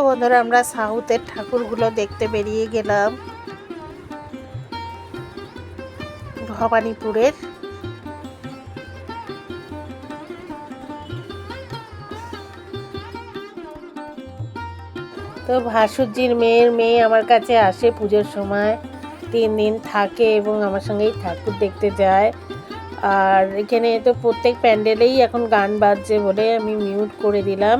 তো বন্ধুরা, আমরা সাউথের ঠাকুরগুলো দেখতে বেরিয়ে গেলাম। ভবানীপুরের। তো ভাসুরজির মেয়ের মেয়ে আমার কাছে আসে পুজোর সময়। তিন দিন থাকে এবং আমার সঙ্গেই ঠাকুর দেখতে যায়। আর এখানে তো প্রত্যেক প্যান্ডেলেই এখন গান বাজছে বলে আমি মিউট করে দিলাম।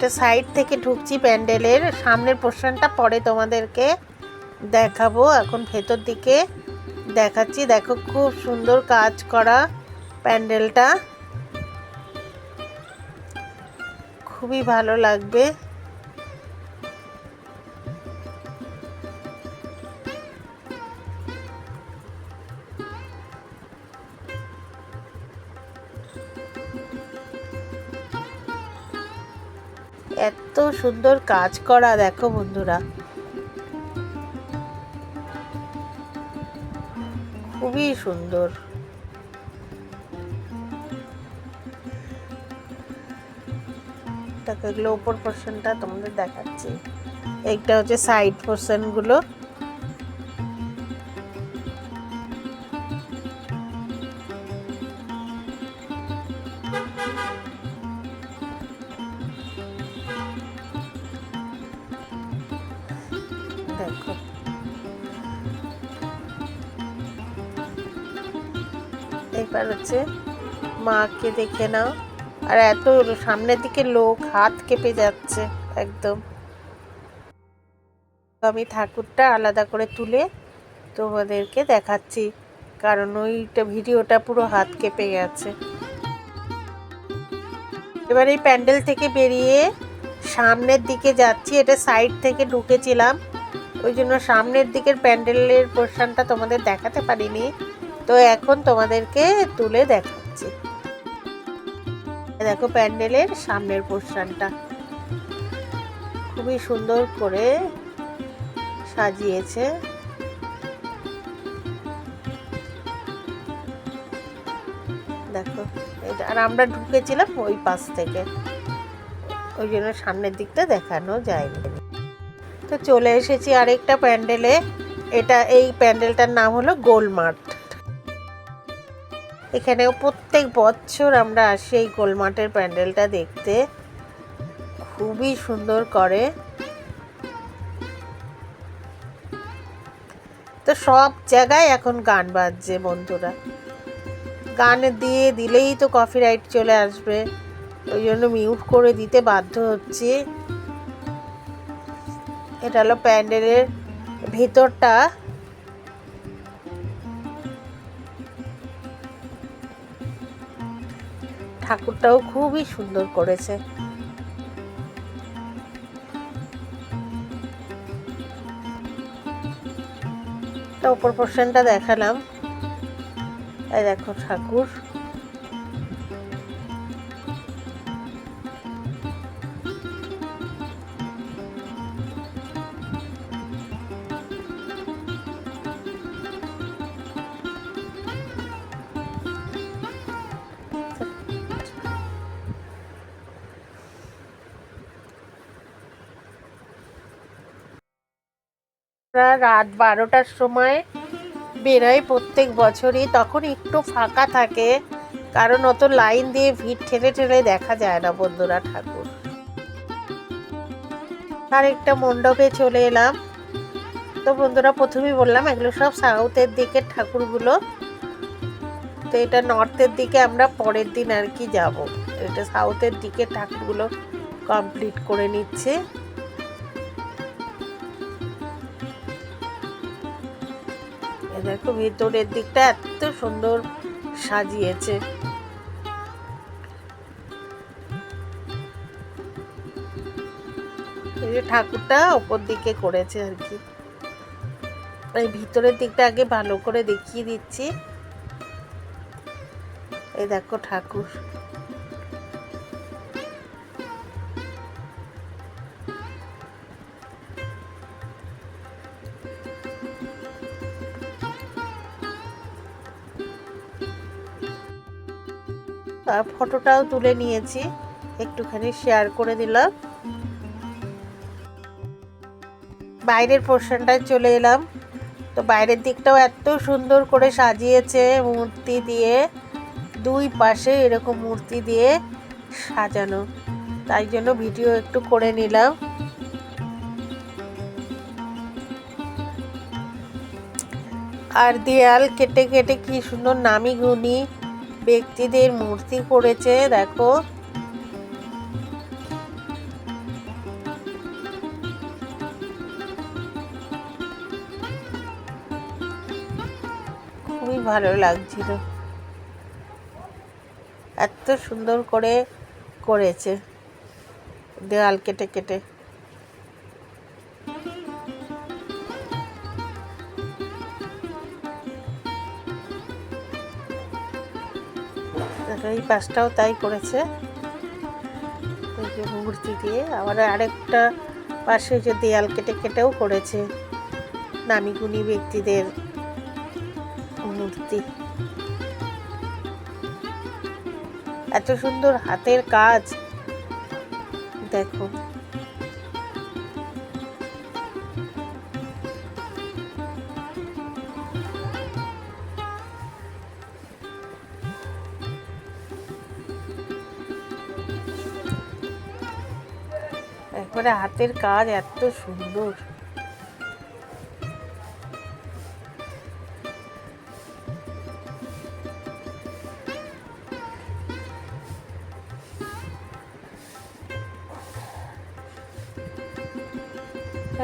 এটা সাইড থেকে ঢুকছি প্যান্ডেলের। সামনের পোর্শনটা পরে তোমাদেরকে দেখাবো। এখন ভেতর দিকে দেখাচ্ছি। দেখো খুব সুন্দর কাজ করা প্যান্ডেলটা। খুবই ভালো লাগবে। এত সুন্দর কাজ করা, দেখো বন্ধুরা। খুবই সুন্দর। এগুলো ওপর পোর্শনটা তোমাদের দেখাচ্ছি। এইটা হচ্ছে সাইড পোর্শনগুলো দেখো। এবার হচ্ছে মাকে দেখে নাও। আর এত সামনের দিকে লোক, হাত কেঁপে যাচ্ছে, একদম। আমি ঠাকুরটা আলাদা করে তুলে তোমাদেরকে দেখাচ্ছি, কারণ ওইটা ভিডিওটা পুরো হাত কেঁপে গেছে। এবার এই প্যান্ডেল থেকে বেরিয়ে সামনের দিকে যাচ্ছি, এটা সাইড থেকে ঢুকেছিলাম। ওই জন্য সামনের দিকের প্যান্ডেলের পোর্শনটা তোমাদের দেখাতে পারিনি। তো এখন তোমাদেরকে তুলে দেখাচ্ছি। দেখো প্যান্ডেলের সামনের পোর্শনটা। খুবই সুন্দর করে সাজিয়েছে। দেখো, এটা আর আমরা ঢুকেছিলাম ওই পাশ থেকে। ওই জন্য সামনের দিকটা দেখানো যায়নি। তো চলে এসেছি আরেকটা প্যান্ডেলে। এটা এই প্যান্ডেলটার নাম হলো গোলমার্ট। এখানেও প্রত্যেক বছর আমরা আসি এই গোলমার্টের প্যান্ডেলটা দেখতে। খুবই সুন্দর করে। তো সব জায়গায় এখন গান বাজছে বন্ধুরা। গান দিয়ে দিলেই তো কপিরাইট চলে আসবে। ওই জন্য মিউট করে দিতে বাধ্য হচ্ছি। এটা হলো প্যান্ডেলের ভিতরটা। ঠাকুরটাও খুবই সুন্দর করেছে। তা উপর পোর্শনটা দেখালাম। এই দেখো ঠাকুর। আমরা রাত বারোটার সময় বেরোয় প্রত্যেক বছরই, তখন একটু ফাঁকা থাকে। কারণ অত লাইন দিয়ে ভিড় ঠেলে ঠেলে দেখা যায় না বন্ধুরা ঠাকুর। আর একটা মণ্ডপে চলে এলাম। তো বন্ধুরা, প্রথমেই বললাম, এগুলো সব সাউথের দিকের ঠাকুরগুলো। তো এটা নর্থের দিকে আমরা পরের দিন আর কি যাব। এটা সাউথের দিকে ঠাকুরগুলো কমপ্লিট করে নিচ্ছে। দেখো ভেতরের দিকটা এত সুন্দর সাজিয়েছে। এই যে ঠাকুরটা ওপর দিকে করেছে আর কি। এই ভিতরের দিকটা আগে ভালো করে দেখিয়ে দিচ্ছি। এই দেখো ঠাকুর। ফটোটাও তুলে নিয়েছি। একটুখানি শেয়ার করে দিলাম বাইরের পোর্শনটায় চলে এলাম। তো বাইরের দিকটাও এত সুন্দর করে সাজিয়েছে মূর্তি দিয়ে। দুই পাশে এরকম মূর্তি দিয়ে সাজানো। তাই জন্য ভিডিও একটু করে নিলাম। আর দেয়াল কেটে কেটে কি সুন্দর নামি গুনি ব্যক্তিদের মূর্তি করেছে দেখো। খুবই ভালো লাগছিল। এত সুন্দর করে করেছে। দেওয়াল কেটে কেটে। এই পাশটাও তাই করেছে। মূর্তি দিয়ে। আবার আরেকটা পাশে যে দেয়াল কেটে কেটেও করেছে নামি গুণী ব্যক্তিদের মূর্তি। এত সুন্দর হাতের কাজ। দেখো। একবারে হাতের কাজ এত সুন্দর।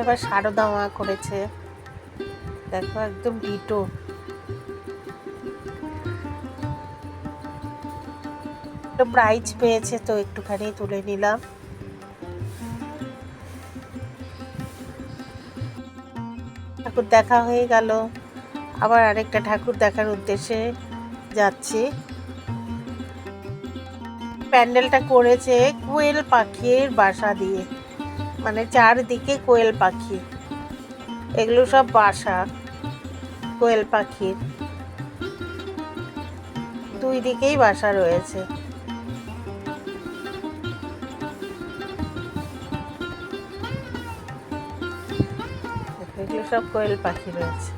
এবার সারদা মা করেছে। দেখো একদম ডিটো। প্রাইজ পেয়েছে তো একটুখানি তুলে নিলাম। দেখা হয়ে গেল। আবার আরেকটা ঠাকুর দেখার উদ্দেশ্যে যাচ্ছি। প্যান্ডেলটা করেছে কোয়েল পাখির বাসা দিয়ে। মানে চারদিকে কোয়েল পাখি। এগুলো সব বাসা, কোয়েল পাখির। দুই দিকেই বাসা রয়েছে। এগুলো সব কোয়েল পাখি রয়েছে।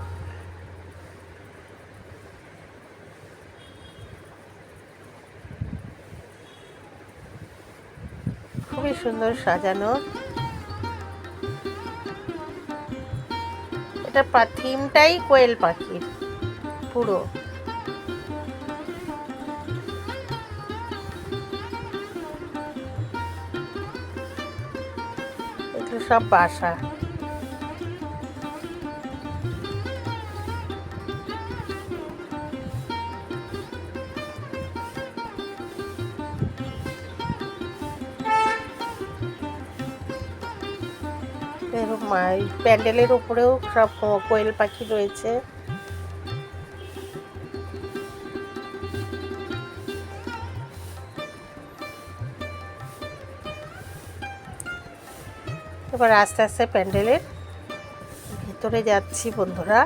খুবই সুন্দর সাজানো। এটা থিমটাই কোয়েল পাখির পুরো। সব বাসা। এই প্যান্ডেলের উপরেও সব কোয়েল পাখি রয়েছে। এবার আস্তে আস্তে প্যান্ডেলের ভিতরে যাচ্ছি বন্ধুরা।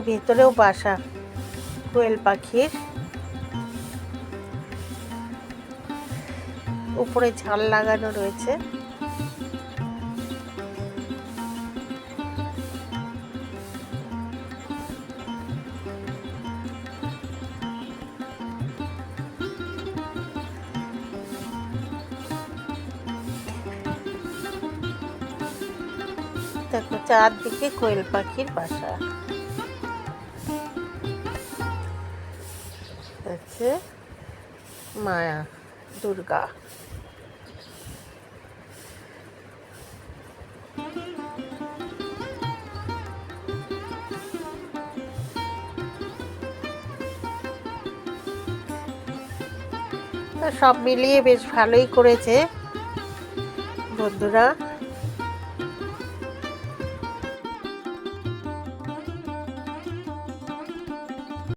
ভেতরেও বাসা। কোয়েল পাখির। উপরে ঝাল লাগানো রয়েছে। দেখো চারদিকে কোয়েল পাখির বাসা। হচ্ছে মায়া দুর্গা। সব মিলিয়ে বেশ ভালোই করেছে বন্ধুরা।